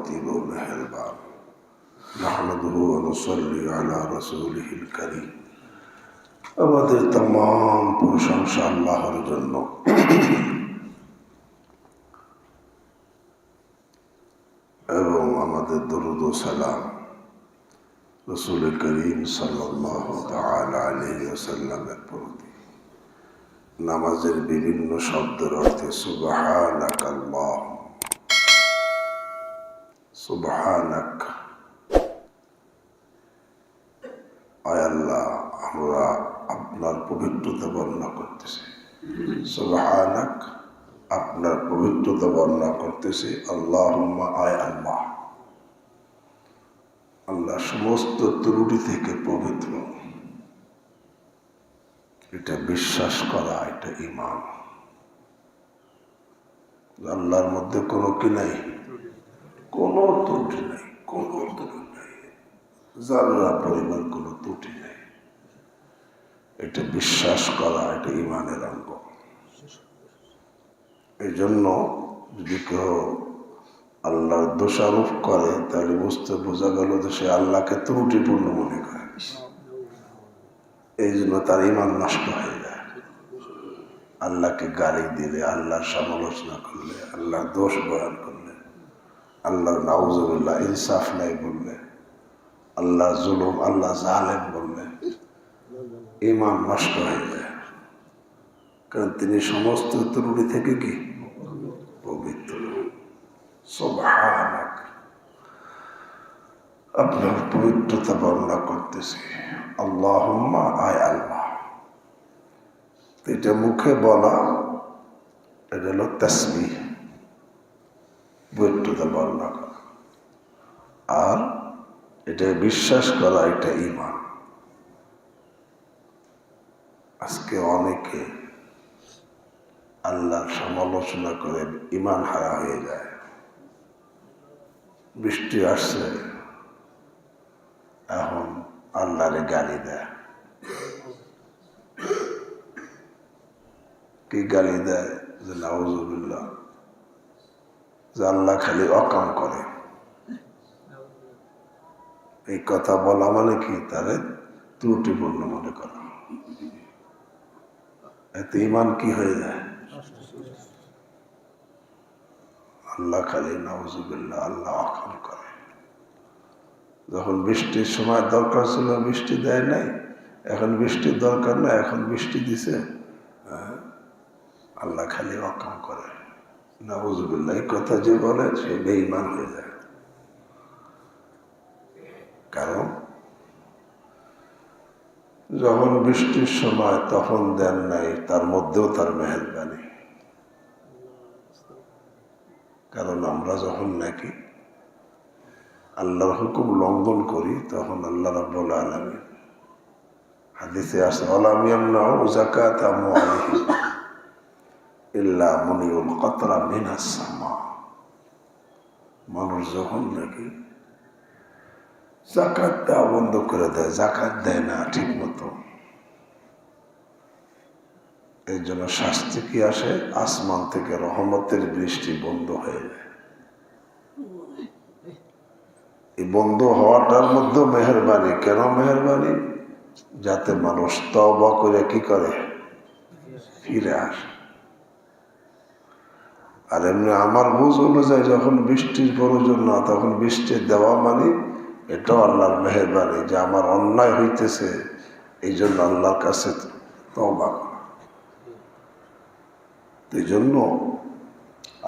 لطيف مهربان نحمده ونصلي على رسوله الكريم আমাদের তাম প্রশংসা আল্লাহর জন্য এবং আমাদের দরুদ ও সালাম রসুল করিম সাল্লাহ আলহিসাল্লামের প্রতি নামাজের বিভিন্ন শব্দের অর্থে সুবাহানাক আল্লাহ সুবহানাক। আয় আল্লাহ, আমরা আপনার পবিত্রতা বর্ণনা করতেছি। সুবহানাক, আপনার পবিত্রতা বর্ণনা করতেছি। আল্লাহ আয় আল্লাহ। আল্লাহ সমস্ত ত্রুটি থেকে পবিত্র। এটা বিশ্বাস করা, এটা ইমান আল্লাহর মধ্যে কোনো কি নাই? কোনো ত্রুটি নেই, কোনো ত্রুটি নেই। জাল্লা পরিমাণ কোনো ত্রুটি নেই। এটা বিশ্বাস করা, এটা ইমানের অঙ্গ। এই জন্য যদি কেউ আল্লাহর দোষারোপ করে, তাহলে বুঝতে বোঝা গেল যে সে আল্লাহকে ত্রুটিপূর্ণ মনে করে। এই জন্য তার ইমান নষ্ট হয়ে যায়। আল্লাহকে গালি দিলে, আল্লাহর সমালোচনা করলে, আল্লাহর দোষ বয়ান করলে। আল্লাহর নাউজুল্লাহ ইনসাফ নাই বললে। আল্লাহ জুলুম আল্লাহ জালেম বললে। ইমান নষ্ট হয়ে যায়। কারণ তিনি সমস্ত ত্রুটি থেকে কি? পবিত্র। সোভানাক আপনার পবিত্রতা বর্ণনা করতেছি। আল্লাহ আয় আল্লাহ। এটা মুখে বলা, এটা হলো তসবি পবিত্রতা বর্ণনা করা। আর এটা বিশ্বাস করা, এটা ইমান আজকে অনেকে আল্লাহর সমালোচনা করে ইমান হারা হয়ে যায়। বৃষ্টি আসছে, এখন আল্লাহরে গালি দেয়। কি গালি দেয়? যে নাউজুবিল্লাহ। যে আল্লাহ খালি অকাম করে। এই কথা বলা মানে কি? তারে ত্রুটিপূর্ণ মনে করা। এতে ইমান কি হয়ে যায়? আল্লাহ খালি নওয়াজুবিল্লাহ আল্লাহ অকাম করে। যখন বৃষ্টির সময় দরকার ছিল, বৃষ্টি দেয় নাই। এখন বৃষ্টির দরকার নাই, এখন বৃষ্টি দিছে। হ্যাঁ? আল্লাহ খালি অকাম করে। নওয়াজুবিল্লাহ এই কথা যে বলে সে বেঈমান হয়ে যায়। কারণ যখন বৃষ্টির সময় তখন দেন নাই, তার মধ্যেও তার মেহরবানি। কারণ আমরা যখন নাকি আল্লাহর হুকুম লঙ্ঘন করি, তখন আল্লাহ রাব্বুল আলমী হাদিসে আসে আলামিয়াম নাও জাকাত আমওয়ালিহি ইল্লা মুনিউল কতরা মিনাস সামা। মানুষ যখন নাকি জাকাত দেওয়া বন্ধ করে দেয়, জাকাত দেয় না ঠিক মতো এই জন্য শাস্তি কি আসে? আসমান থেকে রহমতের বৃষ্টি বন্ধ হয়ে যায়। এই বন্ধ হওয়াটার মধ্যে মেহরবানি। কেন মেহরবানি? যাতে মানুষ তবা করে কি করে? ফিরে আসে। আর এমনি আমার বুঝ অনুযায়ী যখন বৃষ্টির প্রয়োজন না, তখন বৃষ্টি দেওয়া মানে এটাও আল্লাহর মেহরবানি যে আমার অন্যায় হইতেছে, এই জন্য আল্লাহর কাছে তবা এই জন্য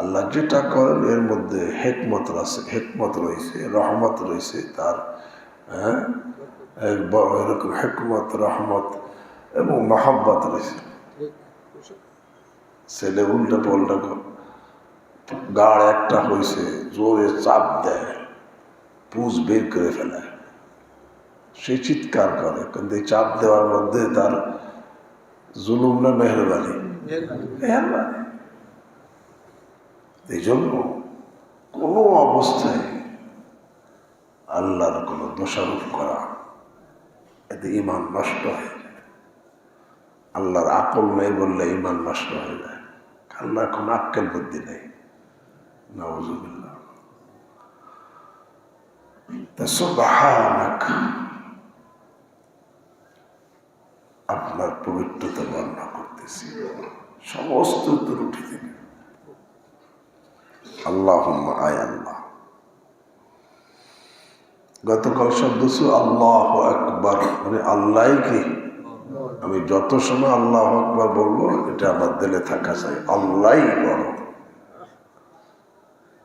আল্লাহ যেটা করেন, এর মধ্যে হেকমত আছে, হেকমত রয়েছে, রহমত রয়েছে তার হ্যাঁ? এরকম হেকমত, রহমত এবং মহাব্বত রয়েছে। ছেলে উল্টা পাল্টা গাড় একটা হয়েছে জোরে চাপ দেয় পুষ বের করে ফেলে। সে চিৎকার করে, কিন্তু এই চাপ দেওয়ার মধ্যে তার জুলুম না মেহরবানি? মেহরবানি। এই জন্য কোনো অবস্থায় আল্লাহর কোনো দোষারোপ করা, এতে ইমান নষ্ট হয়ে যায়। আল্লাহর আকল নেই বললে ইমান নষ্ট হয়ে যায়। আল্লাহ এখন আক্কেল বুদ্ধি নেই। নওয়াজুবিল্লাহ সুবহানাক আপনার পবিত্রতা বর্ণনা করতেছি সমস্ত ত্রুটি থেকে আল্লাহ আয় আল্লাহ গতকাল শব্দ ছিল আল্লাহ আকবার। মানে আল্লাহ কি? আমি যত সময় আল্লাহ আকবার বলব, এটা আমার দিলে থাকা চাই আল্লাহ বড়।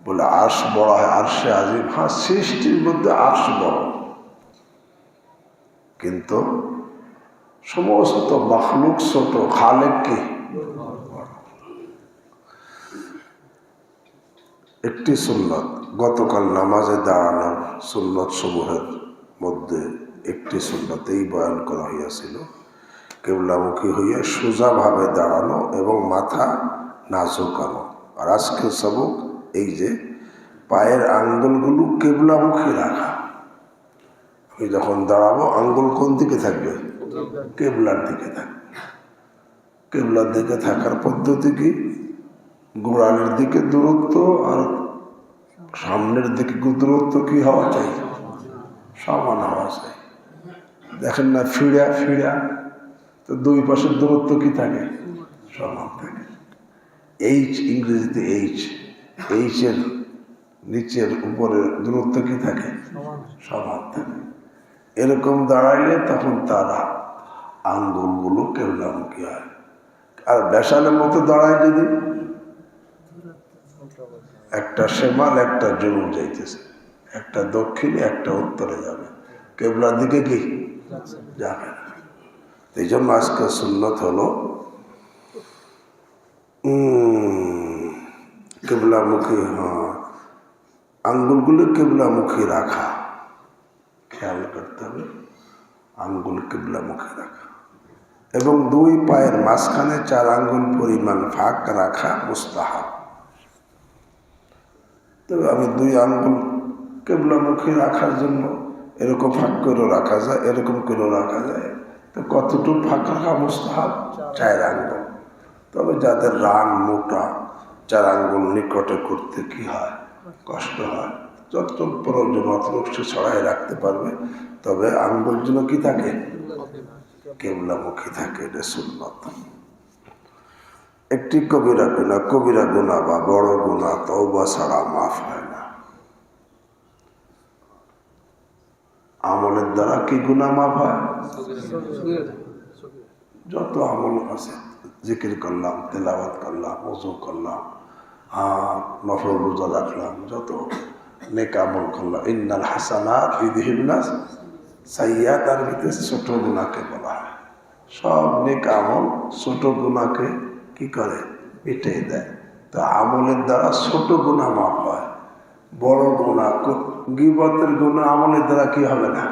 বলে, আর্শ বড় হয়, আর্শে আজিম হ্যাঁ সৃষ্টির মধ্যে আর্শ বড়। কিন্তু সমস্ত মখলুক ছোট, খালেক কি? একটি সুন্নত। গতকাল নামাজে দাঁড়ানোর সুন্নত সমূহের মধ্যে একটি সুন্নতেই বয়ান করা হইয়াছিল। কেবলামুখী হইয়া সোজাভাবে দাঁড়ানো এবং মাথা না ঝোঁকানো আর আজকের সবক এই যে পায়ের আঙ্গুলগুলো কেবলামুখী রাখা। আমি যখন দাঁড়াবো, আঙ্গুল কোন দিকে থাকবে? কেবলার দিকে থাকবে কেবলার দিকে থাকার পদ্ধতি কি? গোড়ালের দিকে দূরত্ব আর সামনের দিকে দূরত্ব কি হওয়া চাই? সমান হওয়া চাই। দেখেন না ফিড়া ফিড়া তো দুই পাশের দূরত্ব কি থাকে? সমান থাকে। এইচ ইংরেজিতে এইচ এইচের নিচের উপরের দূরত্ব কি থাকে? সমান থাকে। এরকম দাঁড়াইলে তখন তারা আঙ্গুলগুলো কেবলামুখী হয়। আর বেসালের মতো দাঁড়ায় যদি? একটা সেমাল, একটা জরুর যাইতেছে। একটা দক্ষিণে, একটা উত্তরে যাবে। কেবলার দিকে কি? যাবে না। এই জন্য আজকে সুন্নত হলো কেবলামুখী হ্যাঁ আঙ্গুলগুলো কেবলামুখী রাখা। খেয়াল করতে হবে, আঙ্গুল কেবলামুখী রাখা। এবং দুই পায়ের মাঝখানে চার আঙ্গুল পরিমাণ ফাঁক রাখা মুস্তাহাব। তবে আমি দুই আঙ্গুল কেবলামুখী রাখার জন্য এরকম ফাঁক করেও রাখা যায়, এরকম করেও রাখা যায়। তো কতটুকু ফাঁক রাখা মুস্তাহাব? চার আঙ্গুল। তবে যাদের রান মোটা চার আঙ্গুল নিকটে করতে কি হয়? কষ্ট হয়। যত প্রয়োজন অতটুক সে ছড়াই রাখতে পারবে। তবে আঙ্গুল যেন কি থাকে? কেবলামুখী থাকে, এটা সুন্নত। একটি কবিরা গুণা কবিরা গুণা বা বড় গুণা, তওবা ছাড়া মাফ হয় না। আমলের দ্বারা কি গুণা মাফ হয়? যত আমল আছে, জিকির করলাম, তেলাওয়াত করলাম ওজু করলাম নফল রোজা রাখলাম, যত নেক আমল করলাম। ইন্নাল হাসানাত ইদিহিনাস সাইয়া তার ভিতরে ছোট গুণাকে বলা হয়। সব নেক আমল ছোট গুণাকে কি করে? মিটিয়ে দেয়। তো আমলের দ্বারা ছোট গুণা মাপ হয়, বড় গুণা গিবতের গুণা আমলের দ্বারা কি হবে না?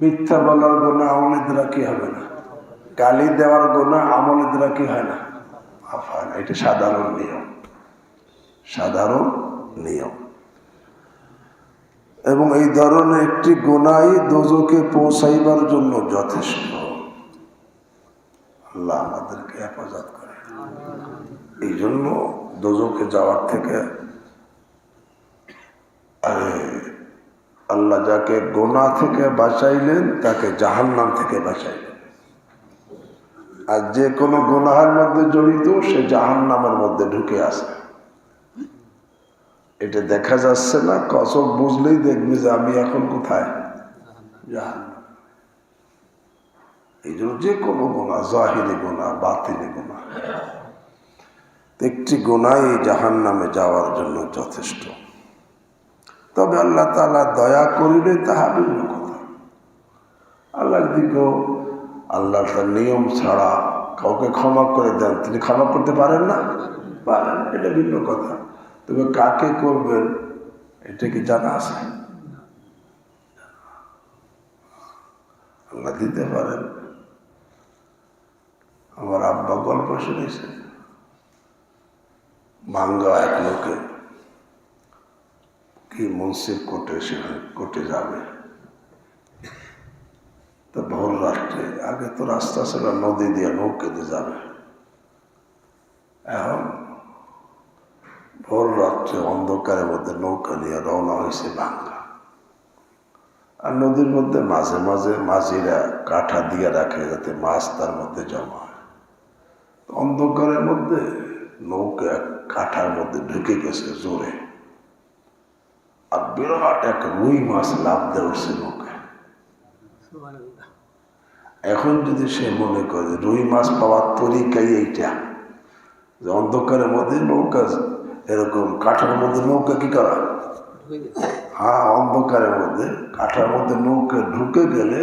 মিথ্যা বলার গুণা আমলের দ্বারা কি হবে না? গালি দেওয়ার গুণা আমলের দ্বারা কি হয় না? মাফ হয় না, এটা সাধারণ নিয়ম। সাধারণ নিয়ম। এবং এই ধরনের একটি গোনাই দোজকে পৌঁছাইবার জন্য যথেষ্ট। আল্লাহ আমাদেরকে হেফাজত করে এই জন্য দোজকে যাওয়ার থেকে আরে আল্লাহ যাকে গোনা থেকে বাঁচাইলেন, তাকে জাহান্নাম থেকে বাঁচাইলেন। আর যে কোনো গোনাহার মধ্যে জড়িত, সে জাহান্নামের মধ্যে ঢুকে আসে এটা দেখা যাচ্ছে না কসব বুঝলেই দেখবে যে আমি এখন কোথায়। এই জন্য যে কোনো গোনা জাহিরি গোনা বাতিলি গোনা একটি গোনাই জাহান নামে যাওয়ার জন্য যথেষ্ট। তবে আল্লাহ তালা দয়া করিলে তাহা ভিন্ন কথা। আল্লাহর দিকেও আল্লাহ তার নিয়ম ছাড়া কাউকে ক্ষমা করে দেন, তিনি ক্ষমা করতে পারেন না? পারেন এটা ভিন্ন কথা। তবে কাকে করবেন, এটা কি জানা আছে? আল্লাহ দিতে পারেন। আমার আব্বা গল্প শুনেছে। মাঙ্গা এক লোকে কি মুন্সির কোর্টে সেখানে কোর্টে যাবে। তো ভোর রাত্রে, আগে তো রাস্তা ছিল নদী দিয়ে নৌকে দিয়ে যাবে। এখন ভোর রাত্রে অন্ধকারের মধ্যে নৌকা নিয়ে রওনা হয়েছে বাঙ্গা আর নদীর মধ্যে মাঝে মাঝে মাঝিরা কাঠা দিয়ে রাখে যাতে মাছ তার মধ্যে জমা হয়। অন্ধকারের মধ্যে নৌকা কাঠার মধ্যে ঢুকে গেছে জোরে। আর বিরাট এক রুই মাছ লাভ দেওয়া উঠছে নৌকায়। এখন যদি সে মনে করে রুই মাছ পাওয়ার তরিকাই এইটা, যে অন্ধকারের মধ্যে নৌকা এরকম কাঠার মধ্যে নৌকা কি করা? হ্যাঁ অন্ধকারের মধ্যে। কাঠার মধ্যে নৌকা ঢুকে গেলে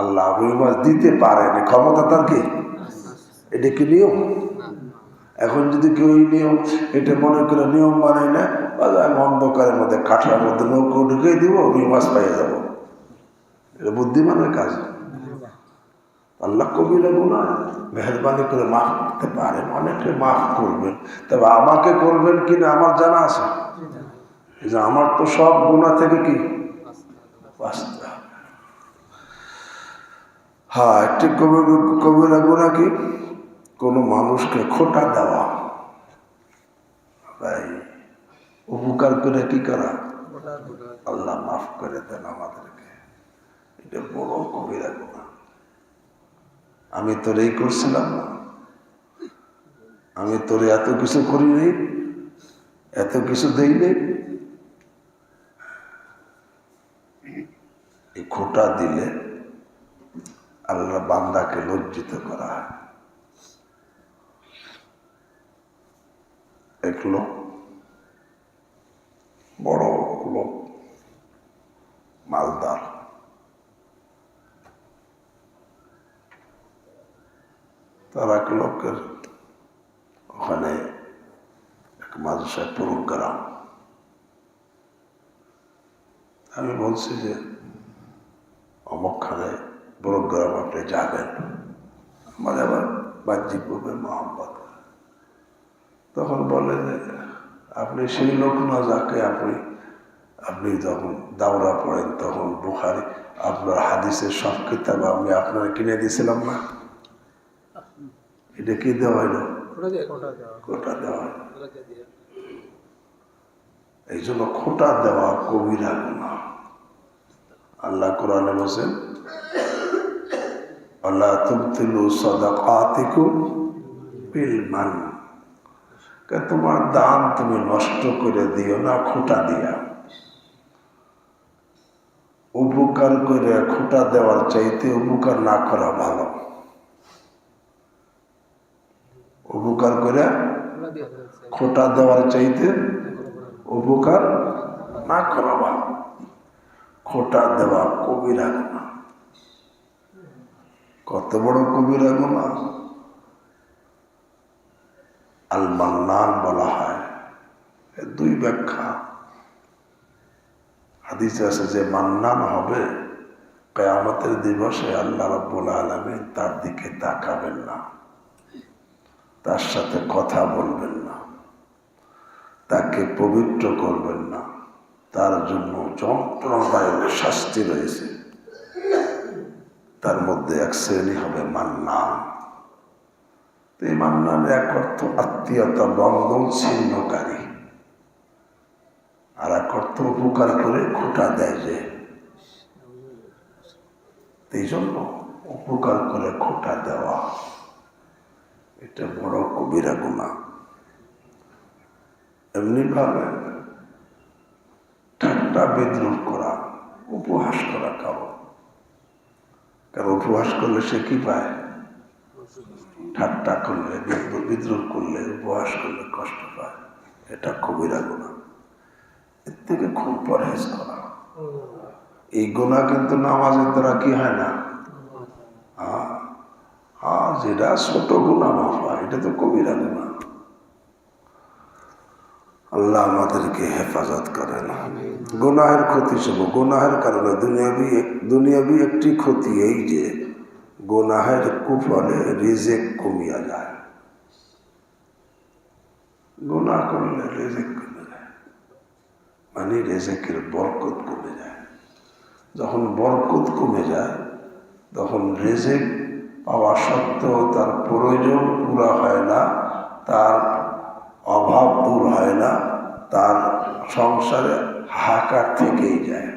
আল্লাহ রুই মাছ দিতে পারেন ক্ষমতা তার কি? এটা কি নিয়ম? এখন যদি কেউ এই নিয়ম, এটা মনে করে নিয়ম মানে না আমি অন্ধকারের মধ্যে কাঠার মধ্যে নৌকো ঢুকে দিব রুই মাছ পাইয়ে যাব। এটা বুদ্ধিমানের কাজ। আল্লাহ কবিরা গুণা মেহরবানি করে মাফ করতে পারেন অনেকে মাফ করবেন তবে আমাকে করবেন কিনা আমার জানা আছে? যে আমার তো সব গুণা থেকে কি? হ্যাঁ একটি কবির কবিরা গুণা কি? কোনো মানুষকে খোটা দেওয়া। ভাই, উপকার করে কি করা? আল্লাহ মাফ করে দেন আমাদেরকে। এটা বড় কবিরা গুণা আমি তোর এই করছিলাম না। আমি তোর এত কিছু করিনি এত কিছু দেইনি এই খোটা দিলে আল্লাহ বান্দাকে লজ্জিত করা হয়। এক লোক, বড় লোক, মালদার। তার এক লোকের ওখানে এক মাদ্রাসায় প্রোগ্রাম আমি বলছি যে অমকখানে প্রোগ্রাম আপনি যাবেন। মানে আবার বাহ্যিক বাহ্যিকভাবে মোহাম্মদ। তখন বলে যে, আপনি সেই লোক না যাকে আপনি আপনি যখন দাওরা পড়েন, তখন বুখারি আপনার হাদিসের সব কিতাব আমি আপনার কিনে দিয়েছিলাম না। এটা কি দেওয়া কোটা দেওয়া। এই জন্য খোটা দেওয়া কবিরা গুণা আল্লাহ কোরআনে বসেন আল্লাহ বিল মান তোমার দান তুমি নষ্ট করে দিও না খোটা দিয়া। উপকার করে খোটা দেওয়ার চাইতে উপকার না করা ভালো। উপকার করে খোটা দেওয়ার চাইতে উপকার না করা ভালো। খোটা দেওয়া কবিরা গুণা। কত বড় কবিরা গুণা। আল মান্নান বলা হয়। দুই ব্যাখ্যা। হাদিস আছে যে মান্নান হবে কেয়ামতের দিবসে আল্লাহ রব্বুল আলমী তার দিকে তাকাবেন না। তার সাথে কথা বলবেন না। তাকে পবিত্র করবেন না। তার জন্য যন্ত্রণাদায়ক শাস্তি রয়েছে। তার মধ্যে এক শ্রেণি হবে মান্নান। তো এই মান্নানের এক অর্থ আত্মীয়তা, বন্ধন ছিন্নকারী। আর এক অর্থ উপকার করে খোটা দেয় যে। এই জন্য উপকার করে খোটা দেওয়া। এটা বড় কবিরা গুণা। এমনি ভাবে ঠাট্টা বিদ্রোহ করা, উপহাস করা কারও কারণ উপহাস করলে সে কি পায়? ঠাট্টা করলে, বিদ্রোহ- করলে, উপহাস করলে কষ্ট পায়। এটা কবিরা গুণা। এর থেকে খুব পরহেজ করা। এই গুণা কিন্তু নামাজের দ্বারা কি হয় না? হ্যাঁ হ্যাঁ যেটা ছোট গুণা মাফ এটা তো কবিরা গুণা আল্লাহ আমাদেরকে হেফাজত করেন। গুনাহের ক্ষতি সব গুনাহের কারণে দুনিয়াবি দুনিয়াবি একটি ক্ষতি এই যে গুনাহের কুফলে রিজেক কমিয়া যায়। গুনাহ করলে রেজেক কমে যায়। মানে রেজেকের বরকত কমে যায়। যখন বরকত কমে যায় তখন রেজেক পাওয়া সত্ত্বেও তার প্রয়োজন পুরা হয় না, তার অভাব দূর হয় না, তার সংসারে হাহাকার থেকেই যায়।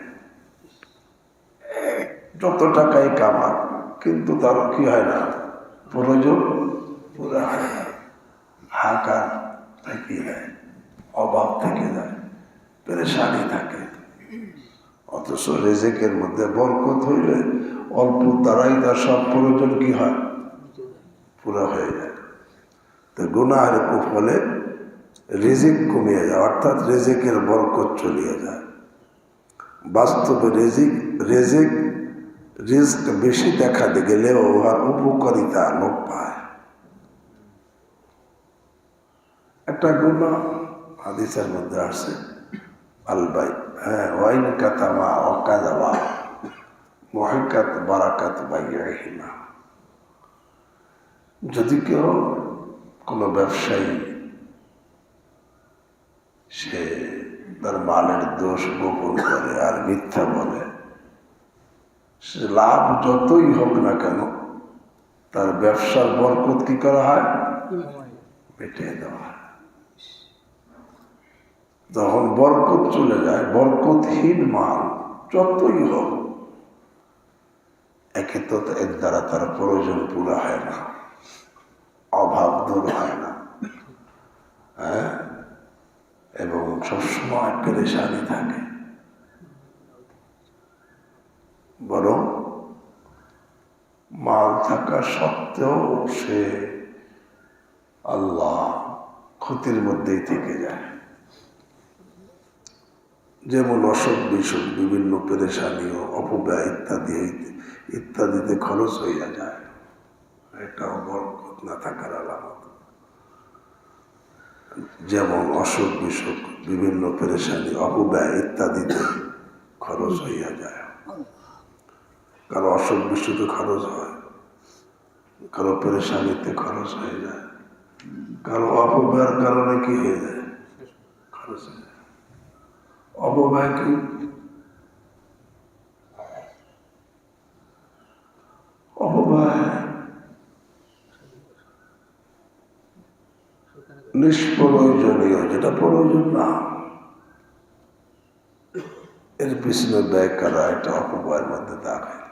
যত টাকাই কামাক, কিন্তু তার কি হয় না, প্রয়োজন পুরা হয় না হাকার থেকে যায়, অভাব থেকে যায়, পেরেশানি থাকে। অথচ রেজেকের মধ্যে বরকত হইলে অল্প দ্বারাই তার সব প্রয়োজন কি হয়? পুরো হয়ে যায়। তো গুনাহের কুফলে রিজিক কমিয়ে যায়, অর্থাৎ রেজিকের বরকত চলিয়ে যায়। বাস্তবে রেজিক রেজিক রিস্ক বেশি দেখা গেলেও উহার উপকারিতা লোক পায়। একটা গুণা হাদিসের মধ্যে আসছে আলবাই হ্যাঁ ওয়াইন কাতামা অকাদাবা মহিকাত বারাকাত বাইহিমা যদি কেউ কোনো ব্যবসায়ী, সে তার মালের দোষ গোপন করে আর মিথ্যা বলে, সে লাভ যতই হোক না কেন, তার ব্যবসার বরকত কি করা হয়? পেটে দেওয়া হয়। যখন বরকত চলে যায়, বরকতহীন মাল যতই হোক একে এর দ্বারা তার প্রয়োজন পুরো হয় না, অভাব দূর হয় না। হ্যাঁ? এবং সবসময় পেরেশানি থাকে। বরং মাল থাকা সত্ত্বেও সে আল্লাহ ক্ষতির মধ্যেই থেকে যায়। যেমন অসুখ বিসুখ বিভিন্ন পেরেশানি ও অপব্যয় ইত্যাদি ইত্যাদিতে খরচ হইয়া যায়। এটাও বরকত না থাকার আলামত। যেমন অসুখ বিসুখ, বিভিন্ন পেরেশানি, অপব্যয় ইত্যাদিতে খরচ হইয়া যায়। কারও অসুখ বিসুখে খরচ হয়, কারও পেরেশানিতে খরচ হয়ে যায়। কারও অপব্যয়ের কারণে কি হয়ে যায়? খরচ হয়ে যায়। অপব্যয় কি? নিষ্প্রয়োজনীয়, যেটা প্রয়োজন না। এর পিছনে ব্যয় করা এটা অপব্যয়ের মধ্যে দাঁড়ায়।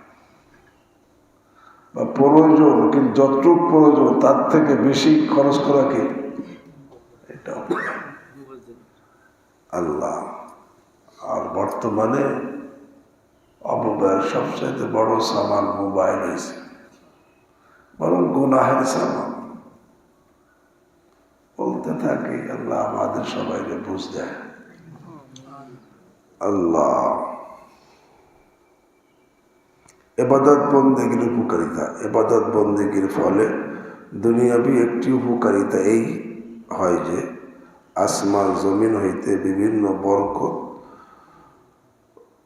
বা প্রয়োজন, কিন্তু যতটুক প্রয়োজন, তার থেকে বেশি খরচ করা কি? এটা আল্লাহ, আর বর্তমানে অপব্যয়ের সবচেয়ে বড় সামান মোবাইল হয়েছে বরং গুনাহের সামান থাকি, আল্লাহ আমাদের সবাইকে বুঝ দেয়। আল্লাহ। এবাদত বন্দেগীর উপকারিতা, এবাদত বন্দেগীর ফলে দুনিয়াবি একটি উপকারিতা এই হয় যে আসমান জমিন হইতে বিভিন্ন বরকত,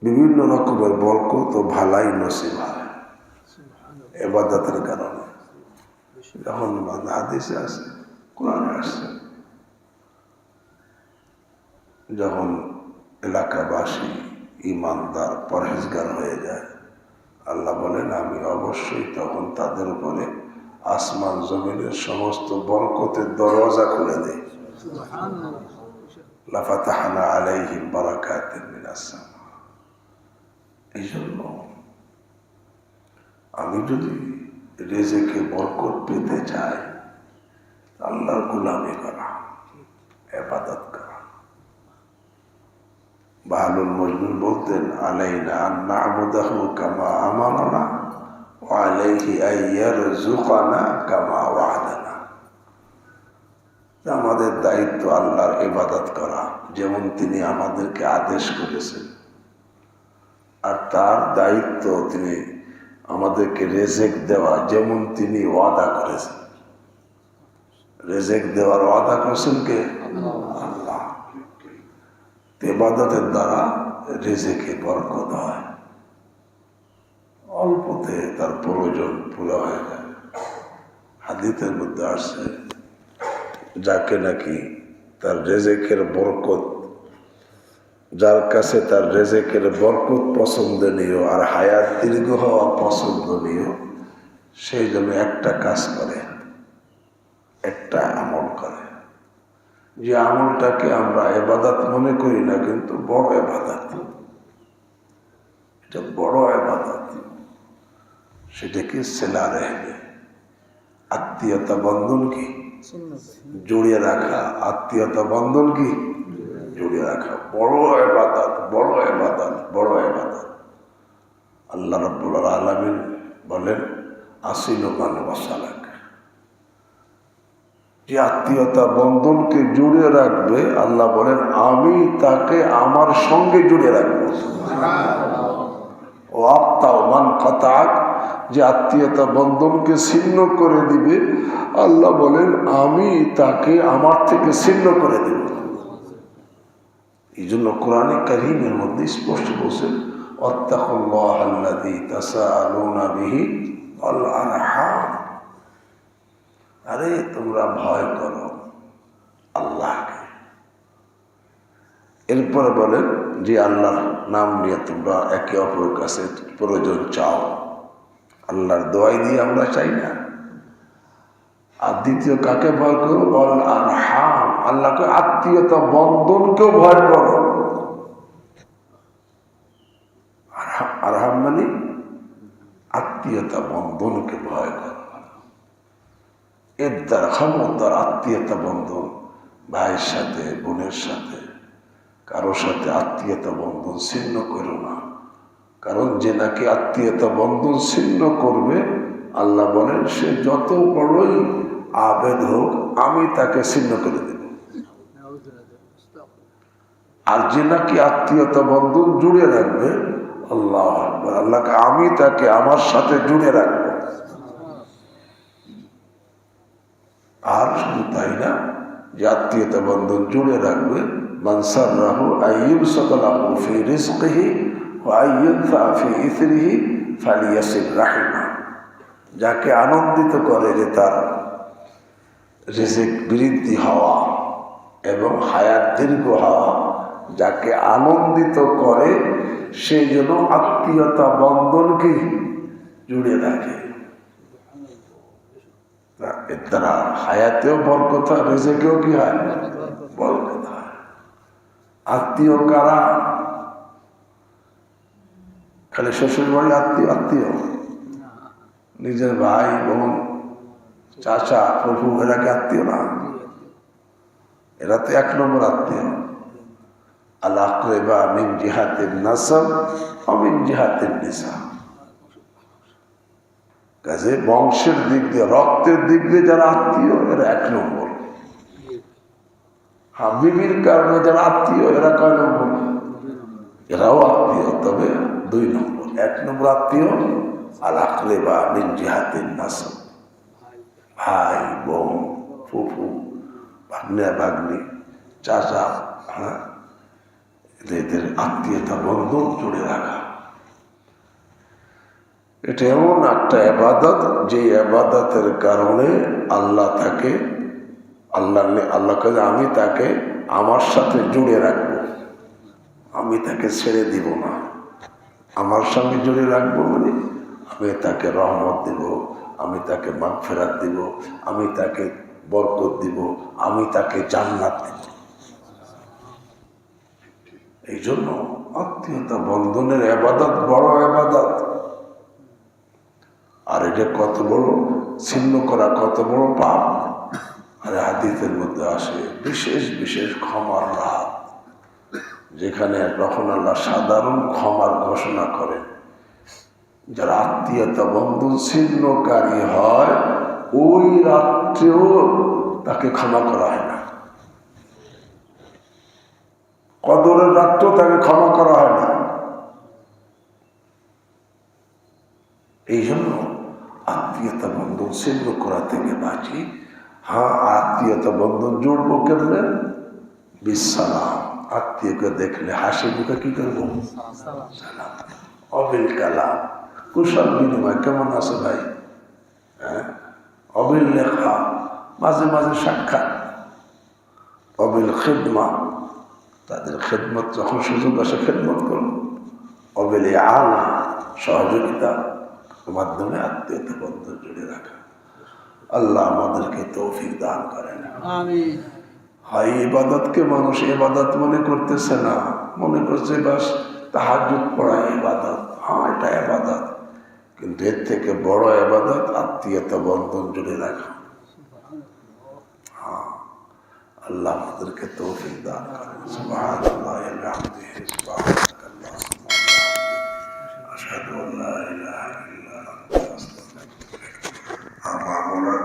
বিভিন্ন রকমের বরকত ও ভালাই নসিব হয় এবাদতের কারণে। যখন হাদিসে আসে, কোরআনে আসছে যখন এলাকাবাসী ইমানদার পরহেজগার হয়ে যায় আল্লাহ বলেন আমি অবশ্যই তখন তাদের উপরে আসমান জমিনের সমস্ত বরকতের দরজা খুলে দেয় লাফাতাহানা আলাইহিম বারাকাতিন মিনাস এই জন্য আমি যদি রেজেকে বরকত পেতে চাই আল্লাহর গুলামি করা এবাদত বাহালুল মজনুর বলতেন, আলাইনা আন্না আবুদাহু কামা আমানা ও আলাইহি আইয়ার জুকানা কামা ওয়াদানা। আমাদের দায়িত্ব আল্লাহর ইবাদত করা, যেমন তিনি আমাদেরকে আদেশ করেছেন। আর তার দায়িত্ব তিনি আমাদেরকে রেজেক দেওয়া, যেমন তিনি ওয়াদা করেছেন। রেজেক দেওয়ার ওয়াদা করেছেন কে? আল্লাহ তেবাদতের দ্বারা রেজেকে বরকত হয়। অল্পতে তার প্রয়োজন পুরো হয়ে যায়। হাদিতের মধ্যে আসছে, যাকে নাকি তার রেজেকের বরকত, যার কাছে তার রেজেকের বরকত পছন্দনীয় আর হায়াত দীর্ঘ হওয়া পছন্দনীয়, সেই জন্য একটা কাজ করে, একটা আমল করে। যে আমলটাকে আমরা এবাদাত মনে করি না, কিন্তু বড় এবাদাত। এটা বড় এবাদাত। সেটা কি সেলা রেহবে আত্মীয়তা বন্ধন কি? জড়িয়ে রাখা। আত্মীয়তা বন্ধন কি? জড়িয়ে রাখা। বড় এবাদত বড় এবাদত বড় এবাদত। আল্লাহ রব্বুল আলমিন বলেন আসিল মান ওয়াসালাক। যে আত্মীয়তা বন্ধনকে জুড়ে রাখবে, আল্লাহ বলেন, আমি তাকে আমার সঙ্গে জুড়ে রাখব। ও আত্মাও, মান কতাক যে আত্মীয়তা বন্ধনকে ছিন্ন করে দিবে, আল্লাহ বলেন, আমি তাকে আমার থেকে ছিন্ন করে দেব। এই জন্য কোরআনে কারিমের মধ্যে স্পষ্ট বলছেন অত্তাকুল্লাহ আল্লাযী তাসাআলুনা বিহি ওয়াল আরহাম। আরে তোমরা ভয় করো আল্লাহকে। এরপরে বলেন যে আল্লাহর নাম নিয়ে তোমরা একে অপরের কাছে প্রয়োজন চাও। আল্লাহর দোয়াই দিয়ে আমরা চাই না। আর দ্বিতীয় কাকে ভয় করো? বল আর হাম আল্লাহকে আত্মীয়তা বন্ধনকেও ভয় করো আর হাম মানে আত্মীয়তা বন্ধনকে ভয় করো এর দ্বারা আত্মীয়তা বন্ধন ভাইয়ের সাথে, বোনের সাথে, কারোর সাথে আত্মীয়তা বন্ধন ছিন্ন করো না। কারণ যে নাকি আত্মীয়তা বন্ধন ছিন্ন করবে, আল্লাহ বলেন, সে যত বড়ই আবেদ হোক, আমি তাকে ছিন্ন করে দেব। আর যে নাকি আত্মীয়তা বন্ধন জুড়ে রাখবে, আল্লাহ আল্লাহকে আমি তাকে আমার সাথে জুড়ে রাখব। আর শুধু তাই না, যে আত্মীয়তা বন্ধন জুড়ে রাখবে। মানসার রাহু আইব সকলাহু ফি রিজকিহি ওয়া আইয়ুনফা ফি ইথরিহি ফালিয়াসির রাহিমা। যাকে আনন্দিত করে যে তার রিজিক বৃদ্ধি হওয়া এবং হায়াত দীর্ঘ হওয়া, যাকে আনন্দিত করে সেই জন্য আত্মীয়তা বন্ধনকে জুড়ে রাখে। এর দ্বারা হায়াতেও বরকত হয় রেজেকেও কি হয়? বরকত হয়। আত্মীয় কারা? খালি শ্বশুর বাড়ি আত্মীয় আত্মীয়। নিজের ভাই, বোন, চাচা প্রভু এরা কি আত্মীয় না? এরা তো এক নম্বর আত্মীয়। আল্লাহ মিন জিহাতের নাসব, অমিন জিহাতের নিসা। কাজে বংশের দিক দিয়ে, রক্তের দিক দিয়ে যারা আত্মীয়, এরা এক নম্বর। হ্যাঁ বিবির কারণে যারা আত্মীয়, এরা কয় নম্বর? এরাও আত্মীয়, তবে দুই নম্বর। এক নম্বর আত্মীয় আল্লাহ বা মিন জিহাতের নাস ভাই, বোন, ফুফু, ভাগ্নে, ভাগ্নি, চাচা হ্যাঁ এদের আত্মীয়তা বন্ধন জুড়ে রাখা। এটা এমন একটা আবাদত যে আবাদতের কারণে আল্লাহ তাকে, আল্লাহ আল্লাহ কাজে আমি তাকে আমার সাথে জুড়ে রাখব। আমি তাকে ছেড়ে দিব না। আমার সঙ্গে জুড়ে রাখব মানে আমি তাকে রহমত দিব, আমি তাকে মাগফেরাত দিব, আমি তাকে বরকত দিব, আমি তাকে জান্নাত দিব। এই জন্য আত্মীয়তা বন্ধনের আবাদত বড় আবাদত আর এটা কত বড়, ছিন্ন করা কত বড় পাপ? আর হাদিসের মধ্যে আসে বিশেষ বিশেষ ক্ষমার রাত, যেখানে তখন আল্লাহ সাধারণ ক্ষমার ঘোষণা করেন, যারা আত্মীয়তা বন্ধন ছিন্নকারী হয়, ওই রাত্রেও তাকে ক্ষমা করা হয় না। কদরের রাত্রেও তাকে ক্ষমা করা হয় না। এই জন্য বন্ধন ছিন্ন করা থেকে বাঁচি। হ্যাঁ আত্মীয়তা বন্ধন জুড়বো কেমনে? বিসালাম আত্মীয়কে দেখলে হাসি মুখে কি করব? অবিল কালাম। কুশল বিনিময় কেমন আছে ভাই? হ্যাঁ? অবিল লেখা। মাঝে মাঝে সাক্ষাৎ। অবিল খেদমা। তাদের খেদমত যখন সুযোগ আসে, খেদমত করুন অবিল আলা। সহযোগিতা। মাধ্যমে আত্মীয়তা বন্ধন জুড়ে রাখা। আল্লাহ আমাদেরকে তৌফিক দান করেন। হয় ইবাদতকে মানুষ ইবাদত মনে করতেছে না মনে করছে বাস তাহাজুদ পড়া ইবাদত। হ্যাঁ এটা ইবাদত। কিন্তু এর থেকে বড় এবাদত আত্মীয়তা বন্ধন জুড়ে রাখা। হ্যাঁ, আল্লাহ আমাদেরকে তৌফিক দান করেন। সুবহানাল্লাহ ওয়া বিহামদিহি ইল্লা আনতা আস্তাগফিরুকা